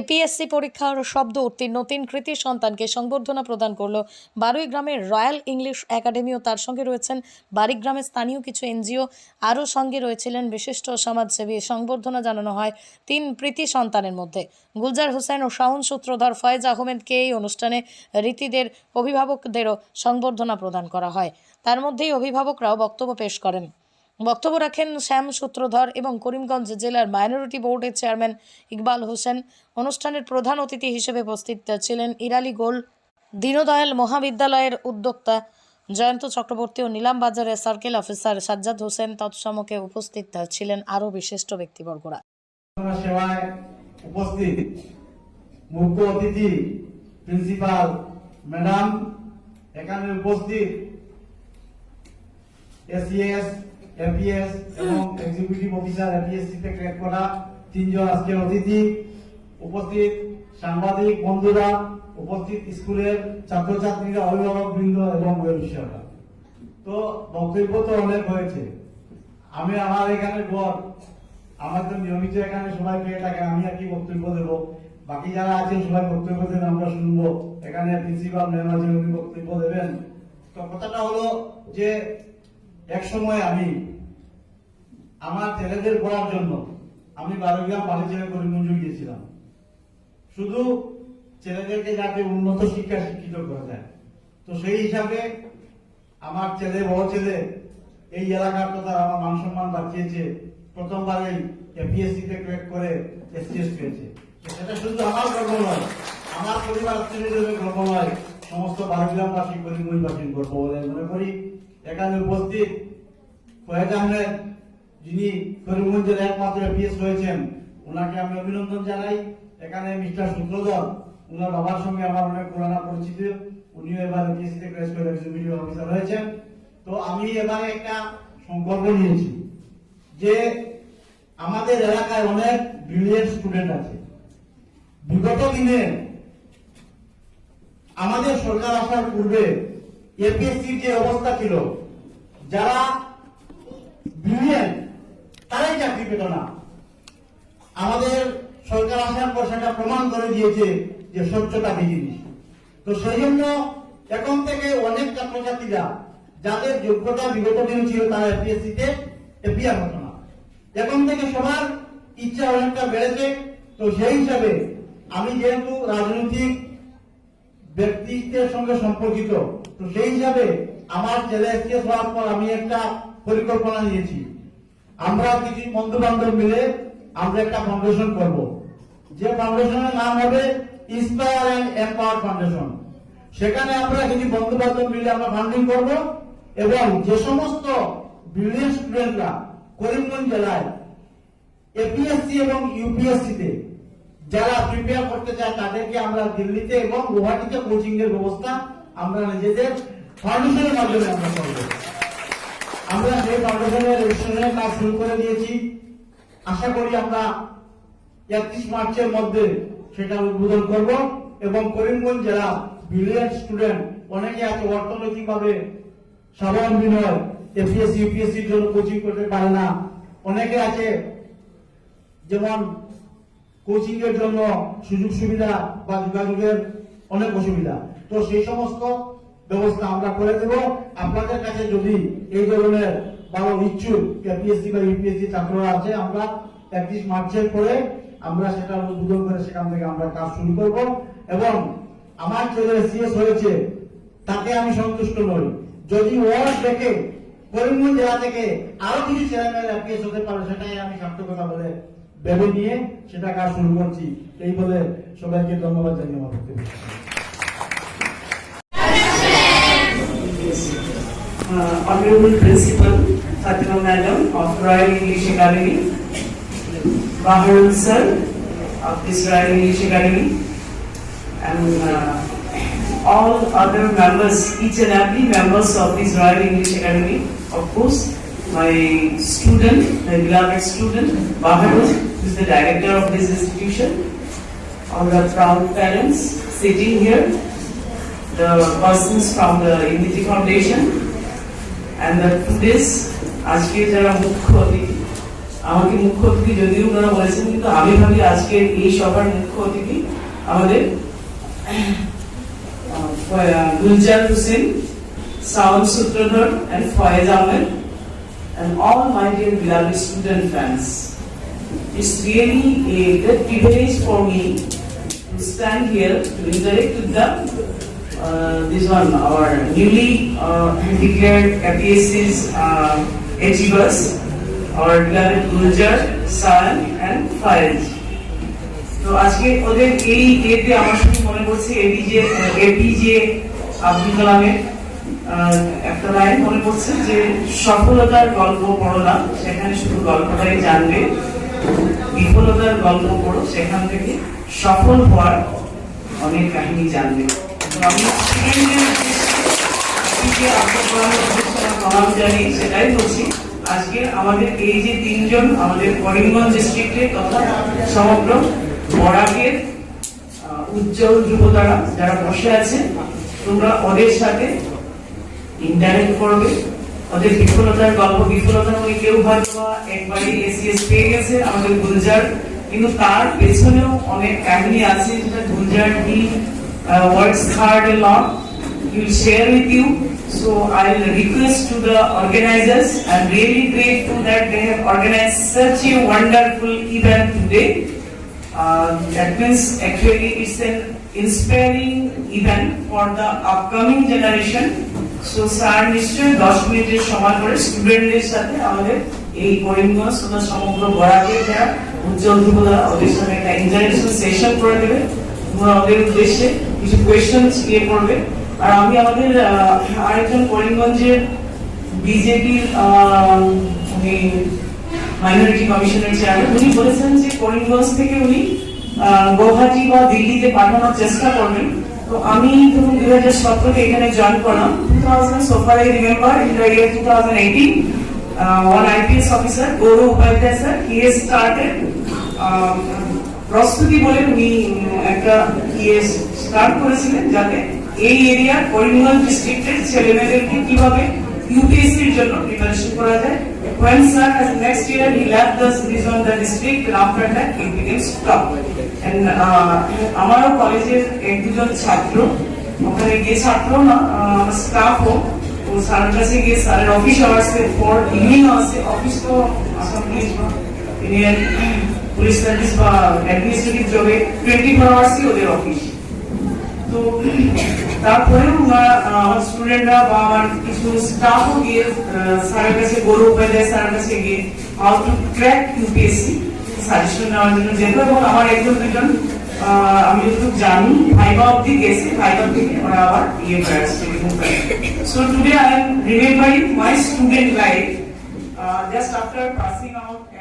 APS-C পরীক্ষার শব্দ উত্তীর্ণ। তিন কৃতি সন্তানকে সংবর্ধনা প্রদান করল বারুই গ্রামের রয়্যাল ইংলিশ একাডেমি ও তার সঙ্গে রয়েছেন বারিগ্রামের স্থানীয় কিছু এনজিও। আরও সঙ্গে রয়েছিলেন বিশিষ্ট সমাজসেবী। সংবর্ধনা জানানো হয় তিন প্রীতি সন্তানের মধ্যে। গুলজার হোসেন ও শাওন সূত্রধর ফয়েজ আহমেদকে এই অনুষ্ঠানে রীতিদের অভিভাবকদেরও সংবর্ধনা প্রদান করা হয়। তার মধ্যেই অভিভাবকরাও বক্তব্য পেশ করেন। বক্তব্য রাখেন শ্যাম সূত্রধর এবং করিমগঞ্জ জেলার মাইনরিটি বোর্ডের চেয়ারম্যান ইকবাল হোসেন। অনুষ্ঠানের প্রধান অতিথি হিসেবে উপস্থিত ছিলেন ইরালি গোল দীনদয়াল মহাবিদ্যালয়ের উদ্যোক্তা জয়ন্ত চক্রবর্তী ও নিলাম বাজারের সার্কেল অফিসার সাজ্জাদ হোসেন তৎসমকে উপস্থিত ছিলেন আরও বিশিষ্ট ব্যক্তিবর্গরা। মুখ্য অতিথি, প্রিন্সিপাল, ম্যাডাম, এখানে উপস্থিত এসিএস এপিএস এবং এক্সিকিউটিভ অফিসার এপিএসসি তে করা তিনজন আজকের অতিথি। উপস্থিত সাংবাদিক বন্ধুরা, উপস্থিত স্কুলের ছাত্রছাত্রীরা, অভিভাবক বৃন্দ এবং বয়স্করা তো বক্তব্য তো অনেক হয়েছে। আমি আমার এখানে গড় আমার তো নিয়মিত এখানে সবাই পেয়ে থাকে, আমি আর কি বক্তব্য দেবো। বাকি যারা আছেন সবাই বক্তব্য দেন, আমরা শুনব। এখানে প্রিন্সিপাল ম্যাম আছেন উনি বক্তব্য দেবেন। তো কথাটা হলো যে এক সময় আমি আমার ছেলেদের পড়ার জন্য আমি বারোগ্রাম বাড়ি ছেলে করিমগঞ্জ গিয়েছিলাম। শুধু ছেলেদেরকে যাতে উন্নত শিক্ষা শিক্ষিত করা যায়। তো সেই হিসাবে আমার ছেলে, বড় ছেলে এই এলাকার কথা আমার মান সম্মান বাঁচিয়েছে প্রথমবারেই এপিএসসি তে ক্র্যাক করে এসটিএস পেয়েছে। সেটা শুধু আমার গর্ব নয়, আমার পরিবার আত্মীয়দের গর্ব নয়। সমস্ত বারোগ্রামবাসী করিমগঞ্জবাসীর গর্ব বলে মনে করি। এখানে উপস্থিত ফয়েজ আহমেদ, যিনি করিমগঞ্জের একমাত্র এপিএস রয়েছেন। ওনাকে আমি অভিনন্দন জানাই। এখানে মিস্টার সূত্রধর ওনার বাবার সঙ্গে আমার অনেক পুরানা পরিচিত। উনিও এবার এপিএসসি তে ক্রেস করে এক্সিকিউটিভ অফিসার হয়েছেন। তো আমি এবারে একটা সংকল্প নিয়েছি যে আমাদের এলাকায় অনেক ব্রিলিয়েন্ট স্টুডেন্ট আছে। বিগত দিনে আমাদের সরকার আসার পূর্বে এপিএসসির যে অবস্থা ছিল। যারা ব্রিলিয়েন্ট তারাই চাকরি পেত না। আমাদের সরকার আসার পর সেটা প্রমাণ করে দিয়েছে যে স্বচ্ছতা কি জিনিস। তো সেই জন্য এখন থেকে অনেক ছাত্রছাত্রীরা যাদের যোগ্যতা বিগত দিন ছিল তারা এপিএসসি তে এপিআর হতো না। এখন থেকে সবার ইচ্ছা অনেকটা বেড়েছে। তো সেই হিসাবে আমি যেহেতু রাজনৈতিক ব্যক্তিত্বের সঙ্গে সম্পর্কিত তো সেই হিসাবে আমার ছেলে এসটিএস হওয়ার পর আমি একটা পরিকল্পনা নিয়েছি। আমরা কিছু বন্ধু বান্ধব মিলে আমরা একটা ফাউন্ডেশন করব। যে ফাউন্ডেশনের নাম হবে ইন্সপায়ার অ্যান্ড এম্পাওয়ার ফাউন্ডেশন সেখানে আমরা কিছু বন্ধু বান্ধব মিলে আমরা ফান্ডিং করব এবং যে সমস্ত ব্রিলিয়েন্ট স্টুডেন্টরা করিমগঞ্জ জেলায় এপিএসসি এবং ইউপিএসসি তে যারা প্রিপেয়ার করতে চায় তাদেরকে আমরা দিল্লিতে এবং গুয়াহাটিতে কোচিং এর ব্যবস্থা আমরা নিজেদের ফাউন্ডেশনের মাধ্যমে আমরা করব। আমরা সেই ফাউন্ডেশনের রেজিস্ট্রেশনের কাজ শুরু করে দিয়েছি, আশা করি আমরা একত্রিশ মার্চের মধ্যে সেটা উদ্বোধন করব এবং করিমগঞ্জ জেলা ব্রিলিয়ান্ট স্টুডেন্ট অনেকে আছে অর্থনৈতিকভাবে স্বাবলম্বী নয় এপিএসসি ইউপিএসসির জন্য কোচিং করতে পারে না। অনেকে আছে যেমন কোচিং এর জন্য সুযোগ সুবিধা বা যোগাযোগের অনেক অসুবিধা। তো সেই সমস্ত ব্যবস্থা আমরা করে দেব। আপনাদের কাছে যদি এই ধরনের ভালো ইচ্ছুক এপিএসসি বা ইউপিএসসি ছাত্ররা আছে, আমরা একত্রিশ মার্চের পরে আমরা সেটা উদ্বোধন করে সেখান থেকে আমরা কাজ শুরু করব। এবং আমার ছেলে সিএস হয়েছে, তাকে আমি সন্তুষ্ট নই। যদি ওয়ার্ড দেখে করিমগঞ্জ জেলা থেকে আরও কিছু ছেলেমেয়েরা এপিএস হতে পারে, সেটাই আমি সার্থকতা বলে ভেবে নিয়ে সেটা কাজ শুরু করছি। এই বলে সবাইকে ধন্যবাদ জানিয়ে আমার uh, Honorable Principal Fatima Madam of Royal English Academy, Baharul Sir of this Royal English Academy, and uh, all other members, each and every members of this Royal English Academy, of course, my student, my beloved student, Baharul, who is the director of this institution, all the proud parents sitting here, the persons from the Unity Foundation, and the today's আজকে যারা মুখ্য অতিথি আমাকে মুখ্য অতিথি যদিও ওনারা বলেছেন কিন্তু আমি ভাবি আজকের এই সভার মুখ্য অতিথি আমাদের Gulzar Hossain sound Sutradhar and Foyez Ahmed and all my dear beloved student friends. It's really a great privilege for me to stand here to interact with them. Uh, this one, our newly uh, declared APSC's uh, achievers, our beloved Guljar, Saran and Faiz. তো আজকে ওদের এই এতে আমার শুধু মনে পড়ছে APJ APJ Abdul কালামের আহ, একটা লাইন মনে পড়ছে যে সফলতার গল্প পড়ো না সেখানে শুধু গল্পটাই জানবে বিফলতার গল্প পড়ো সেখান থেকে সফল হওয়ার অনেক কাহিনী জানবে সেটাই বলছি আজকে আমাদের এই যে তিনজন আমাদের করিমগঞ্জ ডিস্ট্রিক্টের তথা সমগ্র বরাকের উজ্জ্বল যুবতারা যারা বসে আছে তোমরা ওদের সাথে ইন্টারেক্ট করবে ওদের বিফলতার গল্প বিফলতা মানে কেউ হয়তো একবারই এসিএস পেয়ে গেছে আমাদের গুলজার কিন্তু তার পেছনেও অনেক কাহিনী আছে যেটা Gulzar he works hard a lot he will share with you. So I will request to the organizers. I'm really grateful that they have organized such a wonderful event today. Uh, that means actually it's an inspiring event for the upcoming generation. So sir নিশ্চয়ই দশ মিনিটের সময় করে স্টুডেন্টদের সাথে আমাদের এই করিমগঞ্জ তথা সমগ্র বরাকের যারা উজ্জ্বল ওদের একটা ইন্টারেকশন সেশন করে দেবে তোমরা ওদের উদ্দেশ্যে কিছু কোয়েশ্চেন ইয়ে করবে। আর আমি আমাদের আরেকজন করিমগঞ্জের বিজেপির মাইনরিটি কমিশনের চেয়ারম্যান উনি বলেছেন যে করিমগঞ্জ থেকে উনি গৌহাটি বা দিল্লিতে পাঠানোর চেষ্টা করবেন। তো আমি ধরুন দুই হাজার সতেরোতে এখানে জয়েন করলাম। Two thousand so far I remember in the year two thousand eighteen one IPS officer Gaurav Upadhyay sir has started প্রস্তুতি বলে উনি একটা ইয়ে স্টার্ট করেছিলেন যাতে এই এরিয়া করিমগঞ্জ ডিস্ট্রিক্টের ছেলে মেয়েদেরকে কীভাবে ইউপিএসসির জন্য প্রিপারেশন করা যায়। When sir has next year he left this on the district and after that it became stop and uh, আমারও কলেজের এক দুজন ছাত্র ওখানে গিয়ে ছাত্র না স্টাফ স্টাফও তো স্যারের কাছে গিয়ে স্যারের অফিস আওয়ার্সে পর ইভিনিং আওয়ার্সে অফিস তো Assam police Indian police service বা অ্যাডমিনিস্ট্রেটিভ জবে টোয়েন্টি ফোর আওয়ার্সই ওদের অফিস তো তারপরেও আমরা স্টুডেন্টরা বা আমার কিছু স্টাফও গিয়ে স্যারের কাছে গৌরব উপাধ্যায় স্যারের কাছে গিয়ে how to crack UPSC suggestion নেওয়ার জন্য যেত এবং আমার একজন দুজন আমি যতটুকু জানি ভাইবা অব্দি গেছে ভাইবা থেকে ওরা আবার ইয়ে করে আসছে so today I am remembering my student life just after passing out